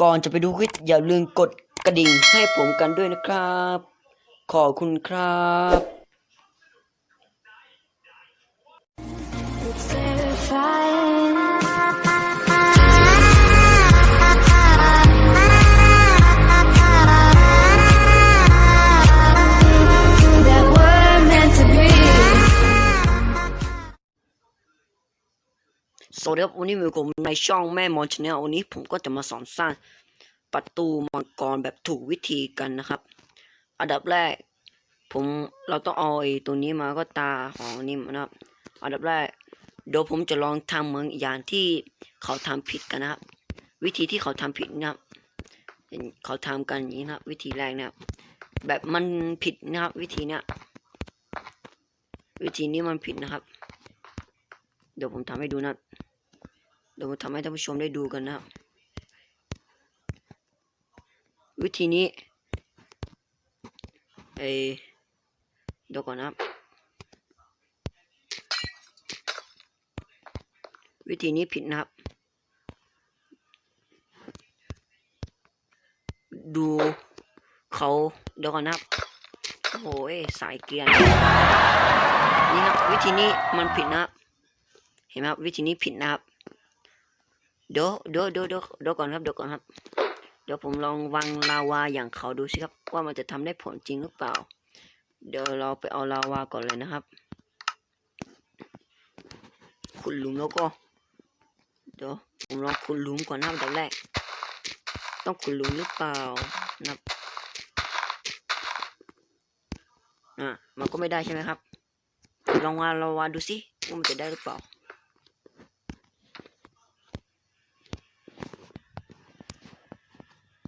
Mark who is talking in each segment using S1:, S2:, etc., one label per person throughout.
S1: ก่อนจะไปดูคลิปอย่าลืมกดกระดิ่งให้ผมกันด้วยนะครับ ขอบคุณครับ สวัสดีครับวันนี้อยู่กับผมในช่องแม่มอนชาแนลวันนี้ผมก็จะมาสอนสร้างประตูมังกรแบบถูกวิธีกันนะครับ อันดับแรก ผมเราต้องเอาไอ้ตัวนี้มาก็ตาของนี่มานะครับ อันดับแรกเดี๋ยวผมจะลองทำเหมือนอย่างที่เขาทำผิดกันนะครับ วิธีที่เขาทำผิดนะครับเขาทำกันอย่างนี้นะครับ วิธีแรกนะครับแบบมันผิดนะครับ วิธีเนี้ยวิธีนี้มันผิดนะครับ เดี๋ยวผมทำให้ดูนะครับเดี๋ยวผมทำให้ท่านผู้ชมได้ดูกันนะครับวิธีนี้เอเดี๋ยวก่อนนะครับวิธีนี้ผิดนะครับ ดูเขาเดี๋ยวก่อนนะครับโอ้ยสายเกียนนี่ครับวิธีนี้มันผิดนะ เห็นไหมครับวิธีนี้ผิดนะครับ เดี๋ยวเดี๋ยวเดี๋ยวเดี๋ยวก่อนครับเดี๋ยวก่อนครับ เดี๋ยวผมลองวางลาวาอย่างเขาดูสิครับ ว่ามันจะทำได้ผลจริงหรือเปล่า เดี๋ยวเราไปเอาลาวาก่อนเลยนะครับขุดหลุมแล้วก็ เดี๋ยวผมลองขุดหลุมก่อนนะครับอันดับแรก ต้องขุดหลุมหรือเปล่านะครับอะมันก็ไม่ได้ใช่ไหมครับ ลองวางลาวาดูสิว่ามันจะได้หรือเปล่า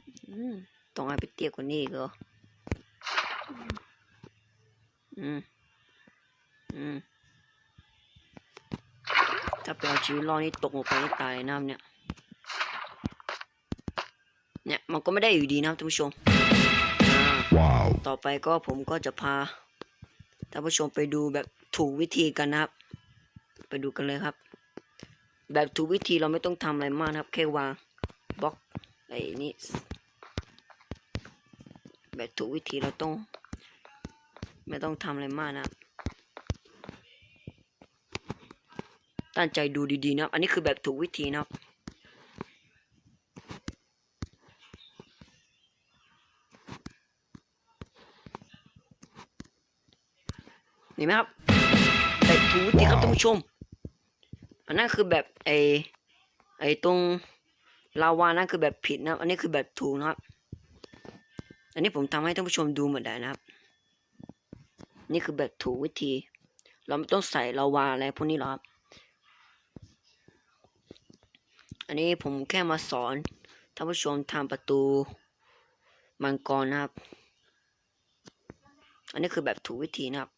S1: อืม ต้องให้ไปเตี้ยกว่านี้อีกเหรออืม อืมถ้าไปเอาชีวิตรอดนี่ตกลงไปนี่ตายเลยนะครับเนี่ย เนี่ยมันก็ไม่ได้อยู่ดีนะครับท่านผู้ชมอ่า
S2: Wow.
S1: ต่อไปก็ผมก็จะพาท่านผู้ชมไปดูแบบถูกวิธีกันนะครับ ไปดูกันเลยครับ แบบถูกวิธีเราไม่ต้องทำอะไรมากนะครับ แค่วางบล็อกไอ้นี่ แบบถูกวิธีเราต้อง ไม่ต้องทำอะไรมากนะตั้งใจดูดีๆนะอันนี้คือแบบถูกวิธีนะเห็นไหมครับแบบถูกวิธีครับท่านผู้ชม อันนั้นคือแบบไอไอตรงลาวานั่นคือแบบผิดนะ อันนี้คือแบบถูกนะครับ อันนี้ผมทำให้ท่านผู้ชมดูหมือนได้นะครับ นี่คือแบบถูกวิธี เราไม่ต้องใส่ลาวาอะไรพวกนี้หรอกครับอันนี้ผมแค่มาสอนท่านผู้ชมทำประตูมังกรนะครับ อันนี้คือแบบถูกวิธีนะครับ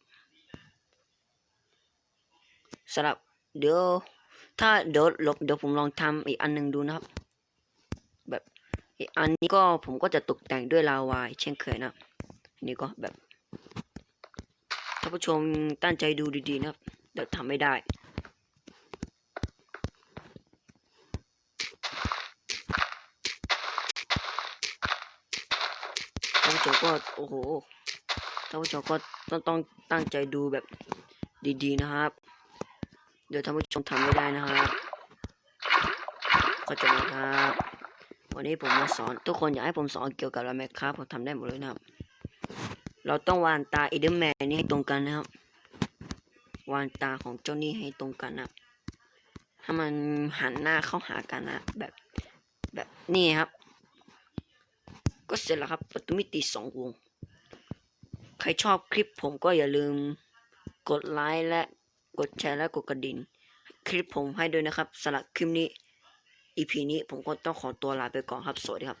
S1: สำหรับเดี๋ยวถ้าเดี๋ยวลบเดี๋ยวผมลองทำอีกอันหนึ่งดูนะครับ อันนี้ก็ผมก็จะตกแต่งด้วยลาวาอีกเช่นเคยนะอันนี้ก็แบบท่านผู้ชมตั้งใจดูดีๆนะครับเดี๋ยวทำไม่ได้ท่านผู้ชมก็โอ้โหท่านผู้ชมก็ต้องต้องตั้งใจดูแบบดีๆนะครับ เดี๋ยวท่านผู้ชมทำไม่ได้นะครับเข้าใจไหมครับ วันนี้ผมมาสอนทุกคนอยากให้ผมสอนเกี่ยวกับอะไรไหมครับผมทำได้หมดเลยนะครับ เราต้องวางตาอีเดอร์แมนนี่ให้ตรงกันนะครับ วางตาของเจ้านี่ให้ตรงกันนะครับให้มันหันหน้าเข้าหากันนะแบบแบบนี่ครับ ก็เสร็จแล้วครับประตูมิติสองวง ใครชอบคลิปผมก็อย่าลืมกดไลค์และกดแชร์และกดกระดิ่งคลิปผมให้ด้วยนะครับสำหรับคลิปนี้ อีพีนี้ผมก็ต้องขอตัวลาไปก่อนครับ สวัสดีครับ